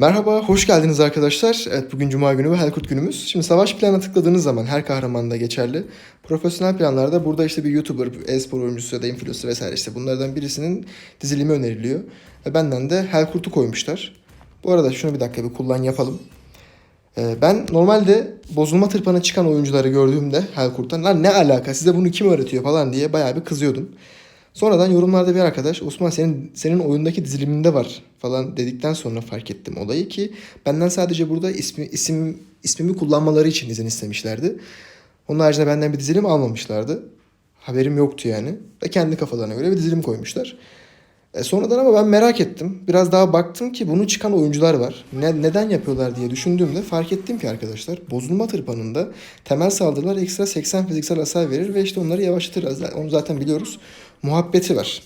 Merhaba, hoş geldiniz arkadaşlar. Evet, bugün Cuma günü ve Helkurt günümüz. Şimdi savaş planına tıkladığınız zaman her kahramanda geçerli. Profesyonel planlarda burada işte bir YouTuber, e-spor oyuncusu ya da influencer vesaire işte bunlardan birisinin dizilimi öneriliyor. Ve benden de Helkurt'u koymuşlar. Bu arada şunu bir dakika bir kullan yapalım. Ee, Ben normalde bozulma tırpanı çıkan oyuncuları gördüğümde Helkurt'tan lan ne alaka size bunu kim öğretiyor falan diye bayağı bir kızıyordum. Sonradan yorumlarda bir arkadaş Osman senin senin oyundaki diziliminde var falan dedikten sonra fark ettim olayı ki benden sadece burada ismi, isim ismimi kullanmaları için izin istemişlerdi. Onun haricinde benden bir dizilim almamışlardı. Haberim yoktu yani. Ve kendi kafalarına göre bir dizilim koymuşlar. E sonradan ama ben merak ettim. Biraz daha baktım ki bunu çıkan oyuncular var. Ne, neden yapıyorlar diye düşündüğümde fark ettim ki arkadaşlar bozulma tırpanında temel saldırılar ekstra 80 fiziksel hasar verir ve işte onları yavaşlatır. Onu zaten biliyoruz. Muhabbeti var.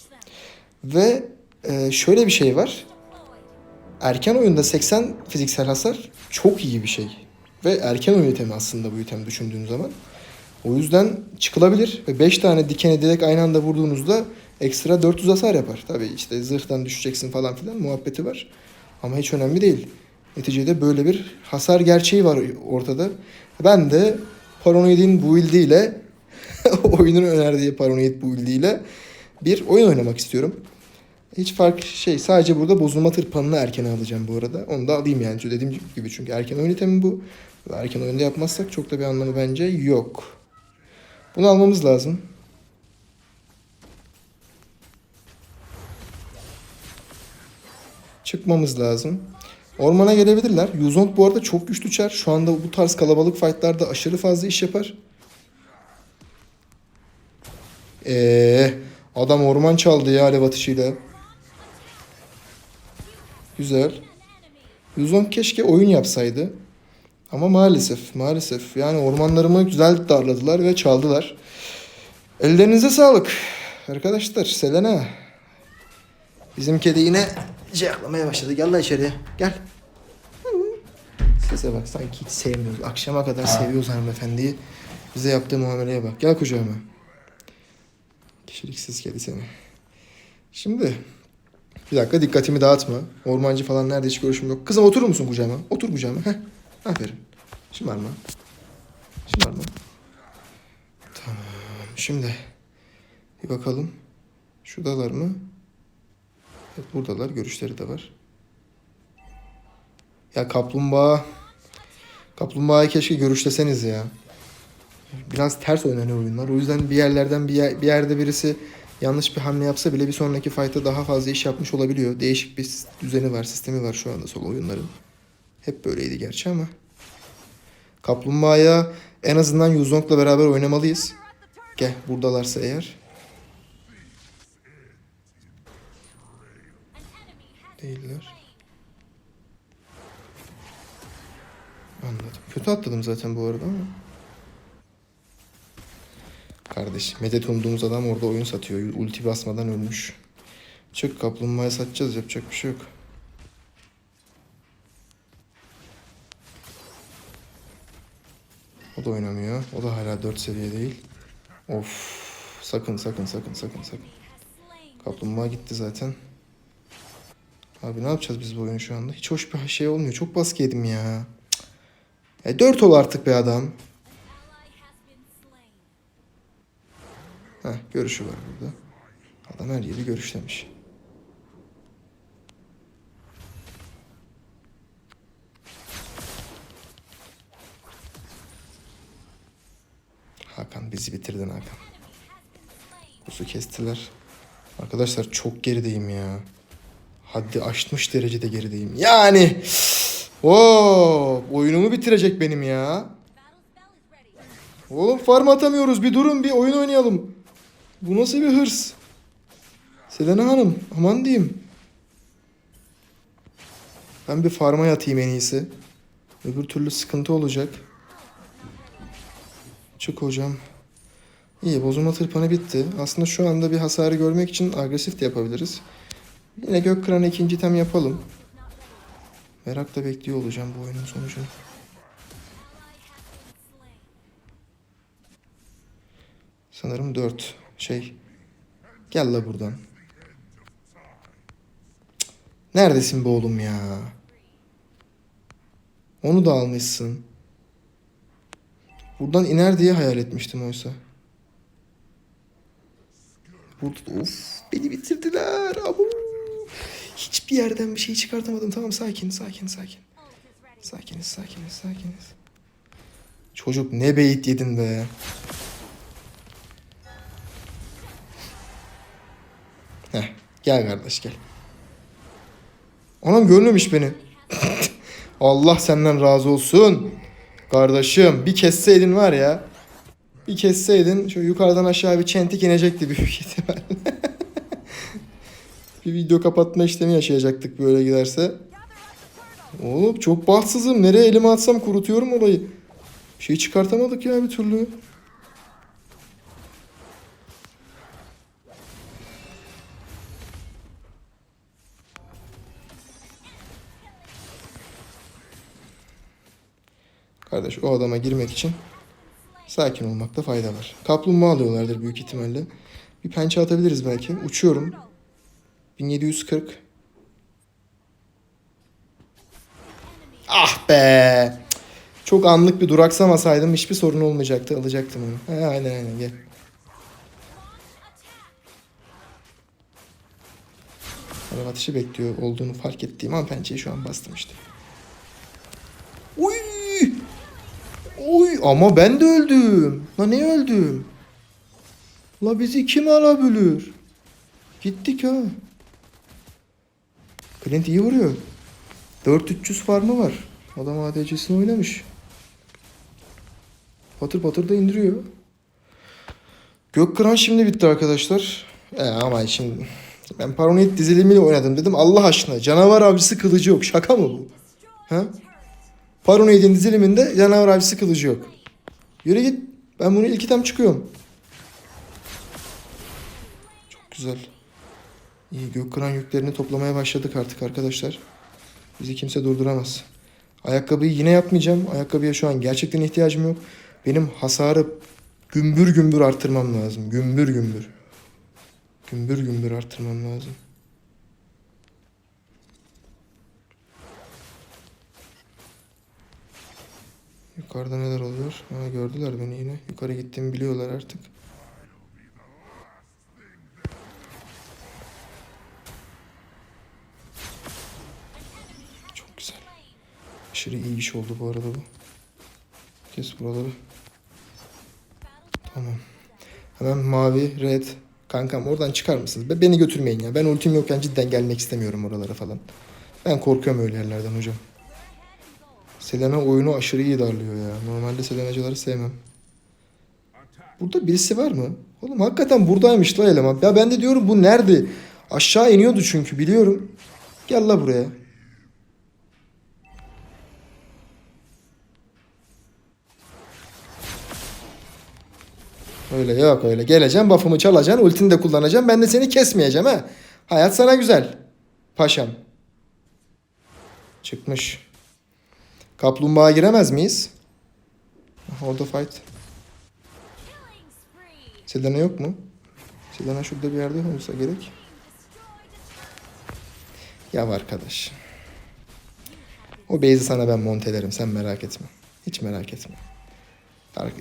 Ve e, şöyle bir şey var. Erken oyunda 80 fiziksel hasar çok iyi bir şey. Ve erken oyun itemi aslında bu item düşündüğün zaman. O yüzden çıkılabilir ve 5 tane dikene direkt aynı anda vurduğunuzda ekstra 400 hasar yapar. Tabii işte zırhtan düşeceksin falan filan muhabbeti var. Ama hiç önemli değil. Neticede böyle bir hasar gerçeği var ortada. Ben de Paranoid'in build ile oyunun önerdiği Paranoid build ile bir oyun oynamak istiyorum. Hiç fark şey sadece burada bozulma tırpanını erken alacağım bu arada. Onu da alayım yani dediğim gibi çünkü erken oyun itemi bu. Erken oyunda yapmazsak çok da bir anlamı bence yok. Bunu almamız lazım. Çıkmamız lazım. Ormana gelebilirler. Yuzong bu arada çok güçlü çar. Şu anda bu tarz kalabalık fightlarda aşırı fazla iş yapar. Eee adam orman çaldı ya alev atışıyla. Güzel. Yuzong keşke oyun yapsaydı. Ama maalesef maalesef yani ormanlarımı güzel darladılar ve çaldılar. Ellerinize sağlık. Arkadaşlar Selena. Bizim kedi yine ceyaklamaya başladı. Gel lan içeriye. Gel. Sese bak sanki hiç sevmiyoruz. Akşama kadar seviyoruz hanımefendiyi. Bize yaptığı muameleye bak. Gel kucağıma. Kişiliksiz kedi seni. Şimdi bir dakika dikkatimi dağıtma. Ormancı falan nerede hiç görüşüm yok. Kızım oturur musun kucağıma? Otur kucağıma. Heh. Aferin. Şımarma. Şımarma. Tamam. Şimdi bir bakalım. Şuradalar mı? Evet buradalar. Görüşleri de var. Ya kaplumbağa. Kaplumbağayı keşke görüşleseniz ya. Biraz ters oynanıyor oyunlar. O yüzden bir yerlerden bir, yer- bir yerde birisi yanlış bir hamle yapsa bile bir sonraki fight'ta daha fazla iş yapmış olabiliyor. Değişik bir düzeni var, sistemi var şu anda solo oyunların. Hep böyleydi gerçi ama. Kaplumbağaya en azından Yuzong'la beraber oynamalıyız. Gel buradalarsa eğer. Değiller. Anladım. Kötü atladım zaten bu arada ama. Kardeş medet umduğumuz adam orada oyun satıyor. Ulti basmadan ölmüş. Çık kaplumbağaya satacağız yapacak bir şey yok. O da oynamıyor. O da hala 4 seviye değil. Of. Sakın sakın sakın sakın sakın. Kaplumbağa gitti zaten. Abi ne yapacağız biz bu oyunu şu anda? Hiç hoş bir şey olmuyor. Çok baskı yedim ya. E 4 ol artık be adam. Heh, görüşü var burada. Adam her yeri görüşlemiş. Hakan bizi bitirdin Hakan. Kusu kestiler. Arkadaşlar çok gerideyim ya. Haddi aşmış derecede gerideyim. Yani. Oo, oyunumu bitirecek benim ya. Oğlum farm atamıyoruz. Bir durun bir oyun oynayalım. Bu nasıl bir hırs? Selena Hanım aman diyeyim. Ben bir farma yatayım en iyisi. Öbür türlü sıkıntı olacak. Çık hocam. İyi bozulma tırpanı bitti. Aslında şu anda bir hasarı görmek için agresif de yapabiliriz. Yine gök kıranı ikinci item yapalım. Merakla bekliyor olacağım bu oyunun sonucunu. Sanırım 4. Şey. Gel la buradan. Neredesin be oğlum ya? Onu da almışsın. Buradan iner diye hayal etmiştim oysa. Burada of beni bitirdiler. Abu. Hiçbir yerden bir şey çıkartamadım. Tamam sakin sakin sakin. Sakiniz sakiniz sakiniz. Çocuk ne beyit yedin be. Gel kardeş gel. Anam görmemiş beni. Allah senden razı olsun. Kardeşim bir kesseydin var ya. Bir kesseydin şu yukarıdan aşağı bir çentik inecekti büyük ihtimal. bir video kapatma işlemi yaşayacaktık böyle giderse. Oğlum çok bahtsızım. Nereye elimi atsam kurutuyorum olayı. Bir şey çıkartamadık ya bir türlü. Kardeş o adama girmek için sakin olmakta fayda var. Kaplumbağa alıyorlardır büyük ihtimalle. Bir pençe atabiliriz belki. Uçuyorum. 1740. Ah be. Çok anlık bir duraksamasaydım hiçbir sorun olmayacaktı. Alacaktım onu. Ha, aynen aynen gel. Araba atışı bekliyor olduğunu fark ettiğim an pençeyi şu an bastım işte. Ama ben de öldüm. La ne öldüm? La bizi kim alabilir? Gittik ha. Clint iyi vuruyor. 4300 farmı var. Adam ADC'sini oynamış. Patır patır da indiriyor. Gökkıran şimdi bitti arkadaşlar. E, ama şimdi ben Paranoid dizilimiyle oynadım dedim. Allah aşkına canavar avcısı kılıcı yok. Şaka mı bu? Ha? Paranoid'in diziliminde canavar avcısı kılıcı yok. Yürü git. Ben bunu ilk item çıkıyorum. Çok güzel. İyi Gökkıran yüklerini toplamaya başladık artık arkadaşlar. Bizi kimse durduramaz. Ayakkabıyı yine yapmayacağım. Ayakkabıya şu an gerçekten ihtiyacım yok. Benim hasarı gümbür gümbür arttırmam lazım. Gümbür gümbür. Gümbür gümbür arttırmam lazım. Yukarıda neler oluyor? Ha, gördüler beni yine. Yukarı gittiğimi biliyorlar artık. Çok güzel. Aşırı iyi iş oldu bu arada bu. Kes buraları. Tamam. Hemen mavi, red. Kankam oradan çıkar mısınız? Be- Beni götürmeyin ya. Ben ultim yokken cidden gelmek istemiyorum oralara falan. Ben korkuyorum öyle yerlerden hocam. Selena oyunu aşırı iyi darlıyor ya. Normalde Selenacıları sevmem. Burada birisi var mı? Oğlum hakikaten buradaymış la eleman. Ya ben de diyorum bu nerede? Aşağı iniyordu çünkü biliyorum. Gel la buraya. Öyle yok öyle. Geleceğim buff'ımı çalacaksın. Ultini de kullanacağım. Ben de seni kesmeyeceğim ha. Hayat sana güzel. Paşam. Çıkmış. Kaplumbağa giremez miyiz? Orada fight. Selena yok mu? Selena şurada bir yerde olsa gerek. Ya arkadaş. O base'i sana ben montelerim sen merak etme. Hiç merak etme.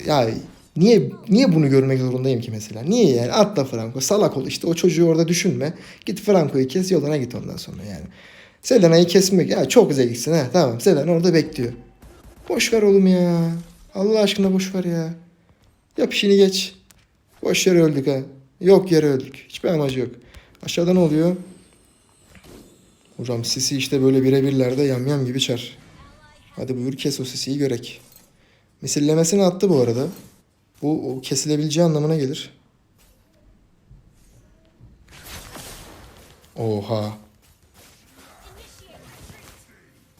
Ya niye niye bunu görmek zorundayım ki mesela? Niye yani? Atla Franco. Salak ol işte. O çocuğu orada düşünme. Git Franco'yu kes yoluna git ondan sonra yani. Selena'yı kesmek. Ya çok zevksin ha. Tamam Selena orada bekliyor. Boş ver oğlum ya. Allah aşkına boş ver ya. Yap işini geç. Boş yere öldük ha. Yok yere öldük. Hiçbir amacı yok. Aşağıda ne oluyor? Hocam sisi işte böyle birebirlerde yamyam gibi çar. Hadi buyur kes o sisiyi görek. Misillemesini attı bu arada. Bu o kesilebileceği anlamına gelir. Oha.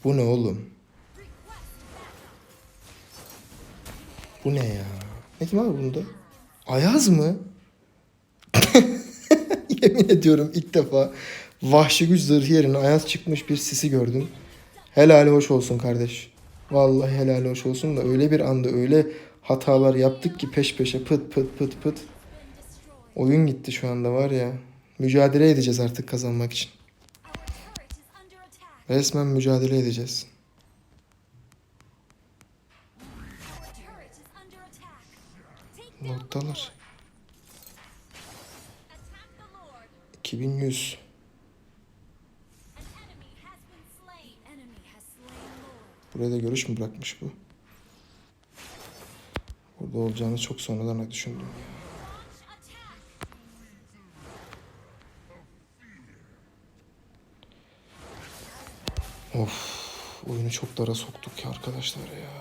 Bu ne oğlum? Bu ne ya? Ne kim abi bunda? Ayaz mı? Yemin ediyorum ilk defa vahşi güç zırhı yerine ayaz çıkmış bir sisi gördüm. Helali hoş olsun kardeş. Vallahi helali hoş olsun da öyle bir anda öyle hatalar yaptık ki peş peşe pıt pıt pıt pıt. Oyun gitti şu anda var ya. Mücadele edeceğiz artık kazanmak için. Resmen mücadele edeceğiz. Noktalar. 2100. Buraya da görüş mü bırakmış bu? Burada olacağını çok sonradan düşündüm. Of. Oyunu çok dara soktuk ya arkadaşlar ya.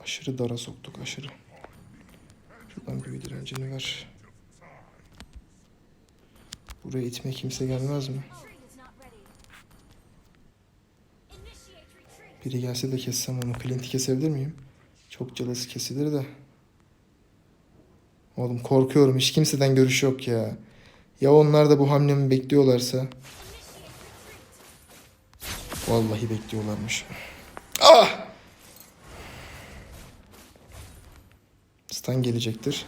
Aşırı dara soktuk aşırı. Şuradan büyü direncini ver. Buraya itme kimse gelmez mi? Biri gelse de kessem onu. Clint'i kesebilir miyim? Çok calası kesilir de. Oğlum korkuyorum. Hiç kimseden görüş yok ya. Ya onlar da bu hamlemi bekliyorlarsa? Vallahi bekliyorlarmış. Ah! Stun gelecektir.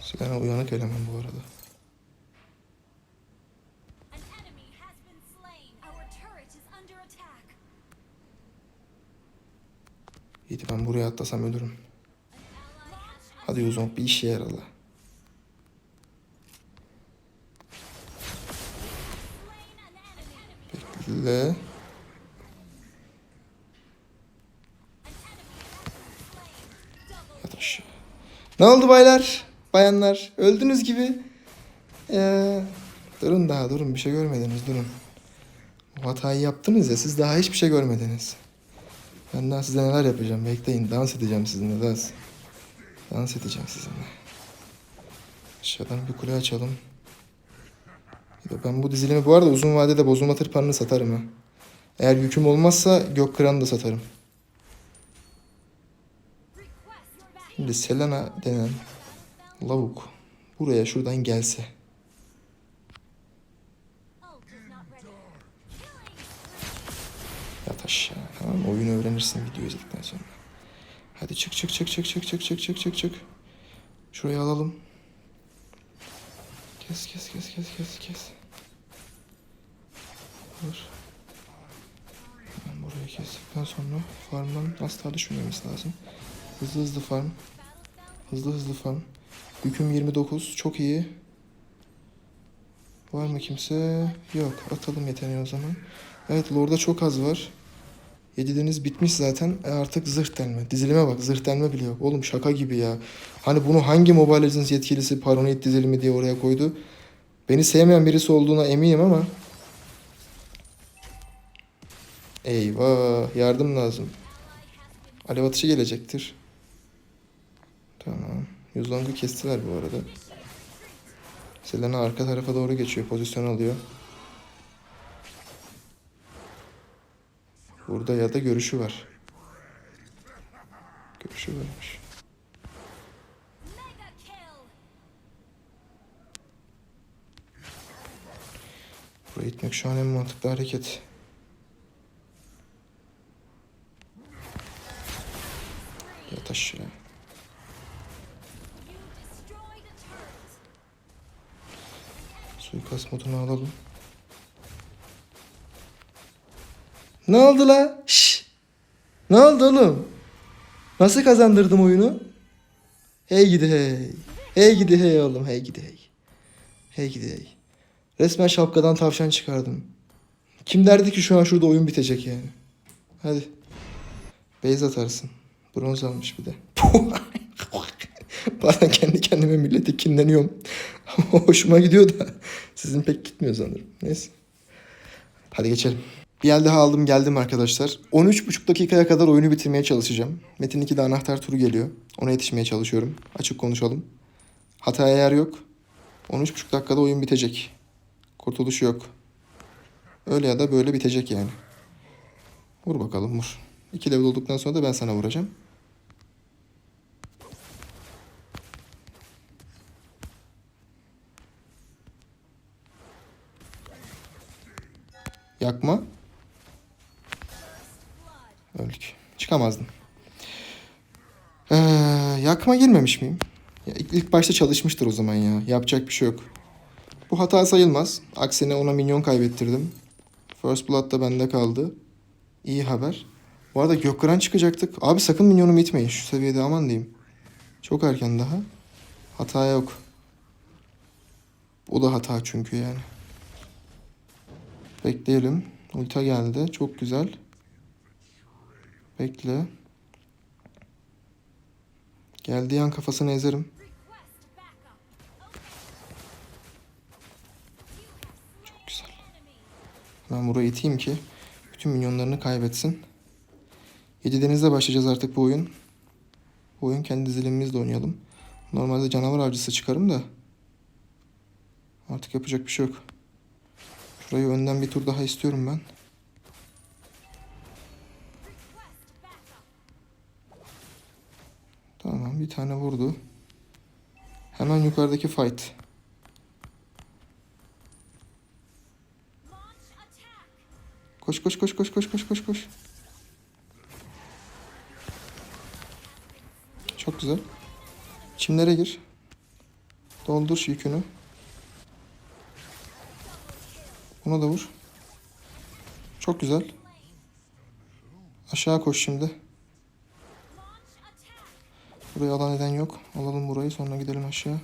Selena uyanık eleman bu arada. İyi ben buraya atlasam ölürüm. Hadi Yozong bir işe yaralı. slain an enemy. An enemy. Le. An enemy slain. Double Yat aşağı. Ne oldu baylar? Bayanlar. Öldünüz gibi. Ya. Durun daha durun. Bir şey görmediniz durun. Bu hatayı yaptınız ya siz daha hiçbir şey görmediniz. Ben daha size neler yapacağım. Bekleyin. Dans edeceğim sizinle. Dans. Dans edeceğim sizinle. Aşağıdan bir kule açalım. Ya Ben bu dizilimi bu arada uzun vadede bozulma tırpanını satarım ha. Eğer yüküm olmazsa gök kıranı da satarım. Şimdi Selena denen lavuk buraya şuradan gelse. Yat aşağı tamam? Oyunu öğrenirsin video izledikten sonra. Hadi çık çık çık çık çık çık çık çık çık çık. Şurayı alalım. Kes kes kes kes kes kes. Dur. Ben burayı kestikten sonra farmdan asla düşmememiz lazım. Hızlı hızlı farm. Hızlı hızlı farm. Yüküm 29. Çok iyi. Var mı kimse? Yok. Atalım yeteneği o zaman. Evet Lord'da çok az var. Yedideniz bitmiş zaten. E artık zırh delme. Dizilime bak zırh delme bile yok. Oğlum şaka gibi ya. Hani bunu hangi Mobile Legends yetkilisi Paranoid dizilimi diye oraya koydu? Beni sevmeyen birisi olduğuna eminim ama. Eyvah yardım lazım. Alev atışı gelecektir. Tamam. Yuzlong'u kestiler bu arada. Selena arka tarafa doğru geçiyor. Pozisyon alıyor. Burada ya da görüşü var. Görüşü varmış. Buraya gitmek şu an en mantıklı hareket. Yat aşağı. Suikast modunu alalım. Ne oldu la? Şşş. Ne oldu oğlum? Nasıl kazandırdım oyunu? Hey gidi hey. Hey gidi hey oğlum hey gidi hey. Hey gidi hey. Resmen şapkadan tavşan çıkardım. Kim derdi ki şu an şurada oyun bitecek yani. Hadi. Beyz atarsın. Bronz almış bir de. Bazen kendi kendime millete kinleniyorum. Hoşuma gidiyor da sizin pek gitmiyor sanırım. Neyse. Hadi geçelim. Bir el daha aldım geldim arkadaşlar. 13,5 dakikaya kadar oyunu bitirmeye çalışacağım. Metin 2'de anahtar turu geliyor. Ona yetişmeye çalışıyorum. Açık konuşalım. Hataya yer yok. 13,5 dakikada oyun bitecek. Kurtuluş yok. Öyle ya da böyle bitecek yani. Vur bakalım vur. 2 level olduktan sonra da ben sana vuracağım. Yakma. Öldük. Çıkamazdım. Ee, yakma girmemiş miyim? Ya ilk, başta çalışmıştır o zaman ya. Yapacak bir şey yok. Bu hata sayılmaz. Aksine ona minyon kaybettirdim. First Blood da bende kaldı. İyi haber. Bu arada Gökran çıkacaktık. Abi sakın minyonumu itmeyin. Şu seviyede aman diyeyim. Çok erken daha. Hata yok. O da hata çünkü yani. Bekleyelim. Ulta geldi. Çok güzel. Bekle. Geldiği an kafasını ezerim. Çok güzel. Ben buraya iteyim ki bütün minyonlarını kaybetsin. Yedi Deniz'de başlayacağız artık bu oyun. Bu oyun kendi dizilimimizle oynayalım. Normalde canavar avcısı çıkarım da. Artık yapacak bir şey yok. Şurayı önden bir tur daha istiyorum ben. Tane vurdu. Hemen yukarıdaki fight. Koş koş koş koş koş koş koş koş. Çok güzel. Çimlere gir. Doldur şu yükünü. Ona da vur. Çok güzel. Aşağı koş şimdi. Burayı alan eden yok. Alalım burayı sonra gidelim aşağı.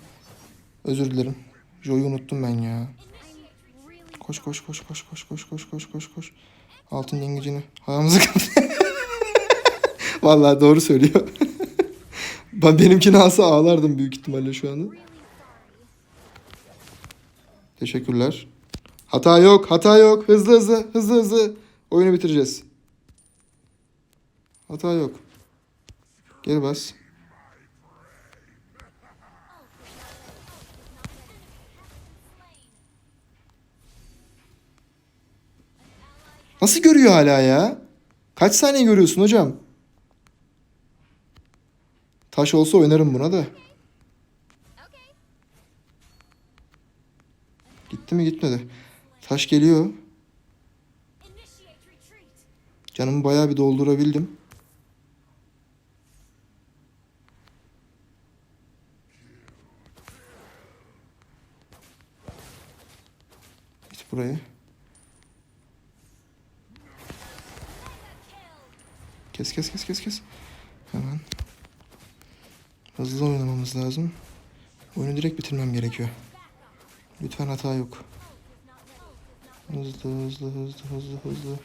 Özür dilerim. Joy'u unuttum ben ya. Koş koş koş koş koş koş koş koş koş koş. Altın yengecini ayağımıza kaptı. Vallahi doğru söylüyor. ben benimkini alsa ağlardım büyük ihtimalle şu anda. Teşekkürler. Hata yok, hata yok. Hızlı hızlı, hızlı hızlı. Oyunu bitireceğiz. Hata yok. Geri bas. Nasıl görüyor hala ya? Kaç saniye görüyorsun hocam? Taş olsa oynarım buna da. Gitti mi gitmedi. Taş geliyor. Canımı bayağı bir doldurabildim. Git burayı. Kes kes kes kes kes. Hemen. Hızlı oynamamız lazım. Oyunu direkt bitirmem gerekiyor. Lütfen hata yok. Hızlı hızlı hızlı hızlı hızlı.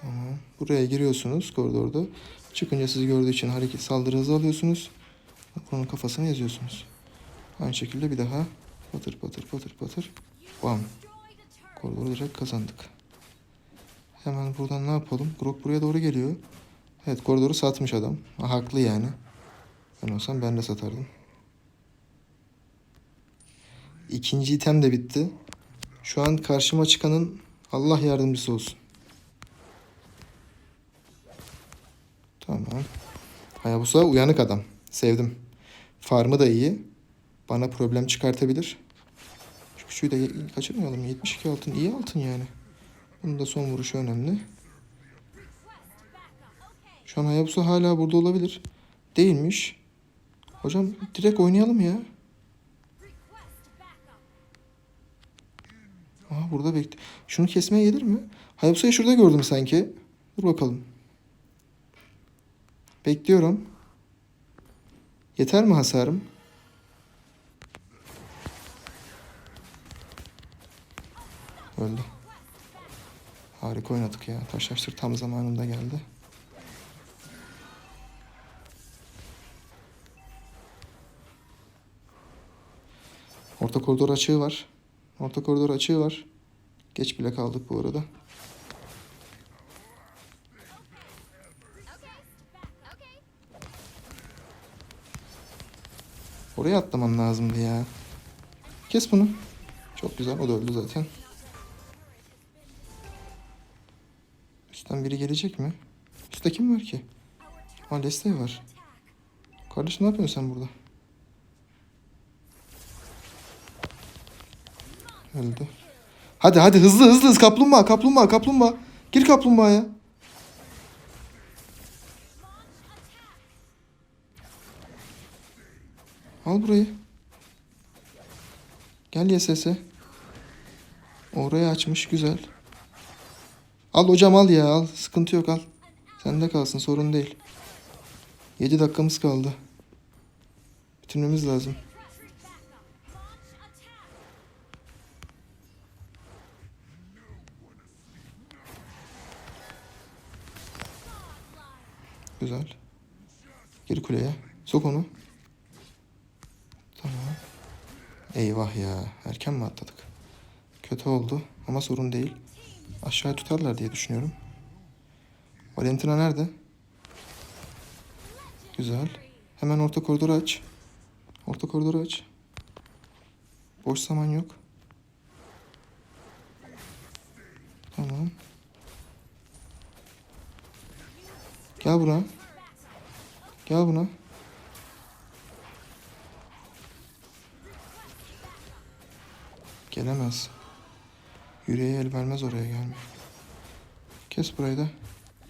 Tamam. Buraya giriyorsunuz koridorda. Çıkınca sizi gördüğü için hareket saldırı hızı alıyorsunuz. Onun kafasını yazıyorsunuz. Aynı şekilde bir daha patır patır patır patır. Bam. Koridoru direkt kazandık. Hemen buradan ne yapalım? Grok buraya doğru geliyor. Evet koridoru satmış adam. Ha, haklı yani. Ben olsam ben de satardım. İkinci item de bitti. Şu an karşıma çıkanın Allah yardımcısı olsun. Tamam. Hayabusa uyanık adam. Sevdim. Farmı da iyi. Bana problem çıkartabilir. Şu küçüğü de kaçırmayalım. 72 altın iyi altın yani. Bunun da son vuruşu önemli. Şu an Hayabusa hala burada olabilir. Değilmiş. Hocam direkt oynayalım ya. Aha burada bekle. Şunu kesmeye gelir mi? Hayabusa'yı şurada gördüm sanki. Dur bakalım. Bekliyorum. Yeter mi hasarım? Öldü. Harika oynadık ya. Taşlaştır tam zamanında geldi. Orta koridor açığı var. Orta koridor açığı var. Geç bile kaldık bu arada. Oraya atlamam lazımdı ya. Kes bunu. Çok güzel. O da öldü zaten. Üstten biri gelecek mi? Üstte kim var ki? Ha Leslie var. Kardeşim ne yapıyorsun sen burada? Öldü. Hadi hadi hızlı hızlı hızlı kaplumbağa kaplumbağa kaplumbağa. Gir kaplumbağaya. Al burayı. Gel YSS. Orayı açmış güzel. Al hocam al ya al. Sıkıntı yok al. Sende kalsın sorun değil. 7 dakikamız kaldı. Bitirmemiz lazım. Güzel. Gir kuleye. Sok onu. Tamam. Eyvah ya. Erken mi atladık? Kötü oldu ama sorun değil. Aşağıya tutarlar diye düşünüyorum. Valentina nerede? Güzel. Hemen orta koridoru aç. Orta koridoru aç. Boş zaman yok. Tamam. Gel buna. Gel buna. Gelemez. Yüreğe el vermez oraya gelmiyor. Kes burayı da.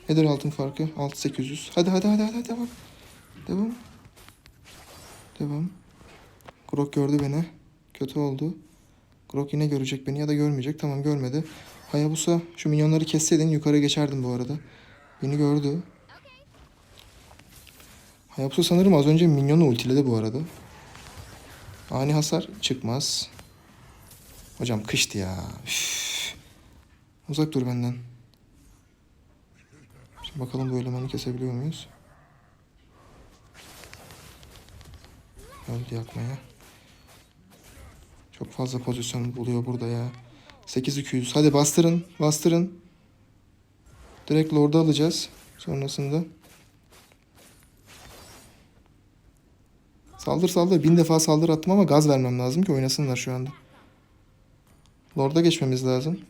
Nedir altın farkı? 6800. Hadi hadi hadi hadi devam. Devam. Devam. Grok gördü beni. Kötü oldu. Grok yine görecek beni ya da görmeyecek. Tamam görmedi. Hayabusa şu minyonları kesseydin yukarı geçerdim bu arada. Beni gördü. Hayabusa sanırım az önce minyonu ultiledi bu arada. Ani hasar çıkmaz. Hocam kıştı ya. Üf. Uzak dur benden. Şimdi bakalım bu elemanı kesebiliyor muyuz? Öldü yakmaya. Çok fazla pozisyon buluyor burada ya. 8200. Hadi bastırın. Bastırın. Direkt Lord'u alacağız. Sonrasında. Saldır saldır. Bin defa saldır attım ama gaz vermem lazım ki oynasınlar şu anda. Lord'a geçmemiz lazım.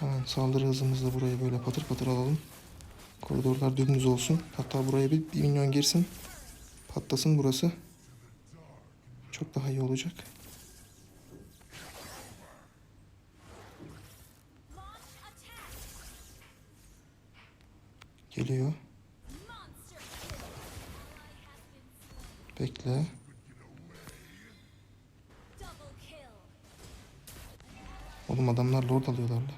Hemen saldırı hızımızla burayı böyle patır patır alalım. Koridorlar dümdüz olsun. Hatta buraya bir, bir minyon girsin. Patlasın burası. Çok daha iyi olacak. Geliyor. Bekle. Oğlum adamlar lord alıyorlar la.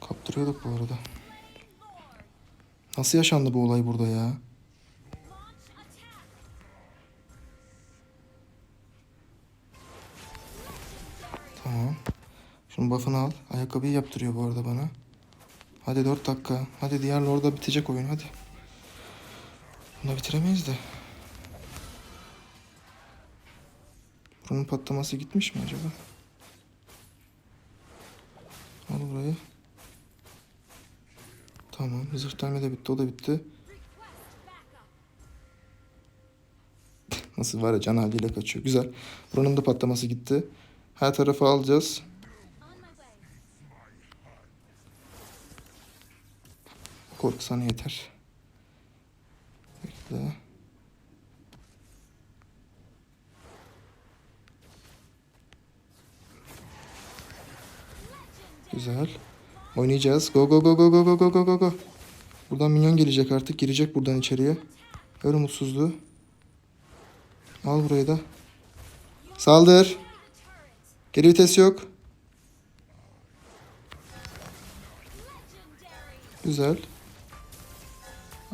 Kaptırıyorduk bu arada. Nasıl yaşandı bu olay burada ya? Tamam. Şunun buff'ını al. Ayakkabıyı yaptırıyor bu arada bana. Hadi 4 dakika. Hadi diğer lorda bitecek oyun hadi. Bunu bitiremeyiz de. Bunun patlaması gitmiş mi acaba? Al burayı. Tamam. Zırh delme de bitti. O da bitti. Nasıl var ya can haliyle kaçıyor. Güzel. Buranın da patlaması gitti. Her tarafı alacağız. Korku sana yeter. Bekle. Güzel. Oynayacağız. Go go go go go go go go go go. Buradan minyon gelecek artık. Girecek buradan içeriye. Ver umutsuzluğu. Al burayı da. Saldır. Geri vites yok. Güzel.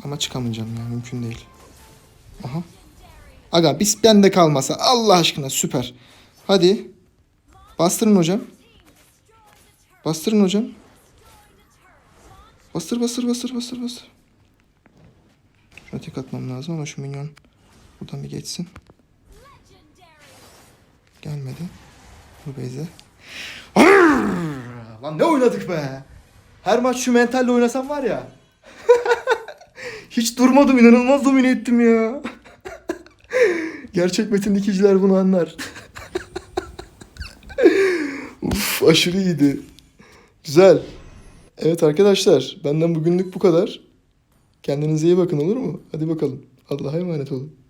Ama çıkamayacağım ya. Mümkün değil. Aha. Aga biz bende kalmasa Allah aşkına süper. Hadi. Bastırın hocam. Bastırın hocam. Bastır bastır bastır bastır bastır. Şuna tek atmam lazım ama şu minyon buradan bir geçsin. Gelmedi. Bu Beyze. Lan ne oynadık be. Her maç şu mentalle oynasam var ya. Hiç durmadım inanılmaz domine ettim ya. Gerçek metin dikiciler bunu anlar. Uf aşırı iyiydi. Güzel. Evet arkadaşlar benden bugünlük bu kadar. Kendinize iyi bakın olur mu? Hadi bakalım. Allah'a emanet olun.